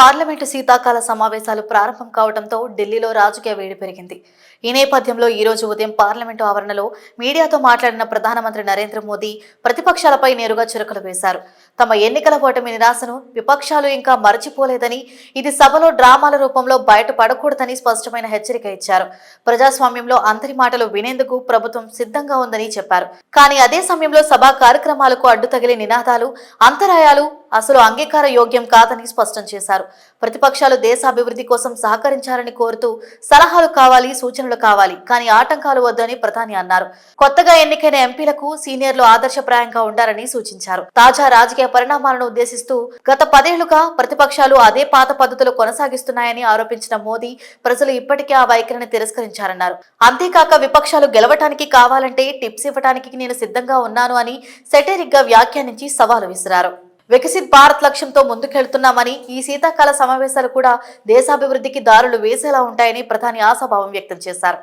Parliament శీతాకాల సమావేశాలు ప్రారంభం కావడంతో ఢిల్లీలో రాజకీయ వేడి పెరిగింది. ఈ నేపథ్యంలో ఈ రోజు ఉదయం పార్లమెంటు ఆవరణలో మీడియాతో మాట్లాడిన ప్రధానమంత్రి నరేంద్ర మోదీ ప్రతిపక్షాలపై నేరుగా చురకలు వేశారు. తమ ఎన్నికల ఓటమి నిరాశను విపక్షాలు ఇంకా మరచిపోలేదని ఇది సభలో డ్రామాల రూపంలో బయటపడకూడదని స్పష్టమైన హెచ్చరిక ఇచ్చారు. ప్రజాస్వామ్యంలో అందరి మాటలు వినేందుకు ప్రభుత్వం సిద్ధంగా ఉందని చెప్పారు. కానీ అదే సమయంలో సభా కార్యక్రమాలకు అడ్డు తగిలే నినాదాలు అంతరాయాలు అసలు అంగీకార యోగ్యం కాదని స్పష్టం చేశారు. ప్రతిపక్షాలు దేశ అభివృద్ధి కోసం సహకరించాలని కోరుతూ సలహాలు కావాలి సూచనలు కావాలి కానీ ఆటంకాలు వద్దని ప్రధాని అన్నారు. కొత్తగా ఎన్నికైన ఎంపీలకు సీనియర్లు ఆదర్శప్రాయంగా ఉండాలని సూచించారు. తాజా రాజకీయ పరిణామాలను ఉద్దేశిస్తూ గత పదేళ్ళుగా ప్రతిపక్షాలు అదే పాత పద్ధతులు కొనసాగిస్తున్నాయని ఆరోపించిన మోదీ ప్రజలు ఇప్పటికే ఆ వైఖరిని తిరస్కరించారన్నారు. అంతేకాక విపక్షాలు గెలవటానికి కావాలంటే టిప్స్ ఇవ్వటానికి నేను సిద్ధంగా ఉన్నాను అని సెటరిక్గా వ్యాఖ్యానించి సవాలు విసిరారు. వికసిత్ భారత్ లక్ష్యంతో ముందుకెళ్తున్నామని ఈ శీతాకాల సమావేశాలు కూడా దేశాభివృద్ధికి దారులు వేసేలా ఉంటాయని ప్రధాని ఆశాభావం వ్యక్తం చేశారు.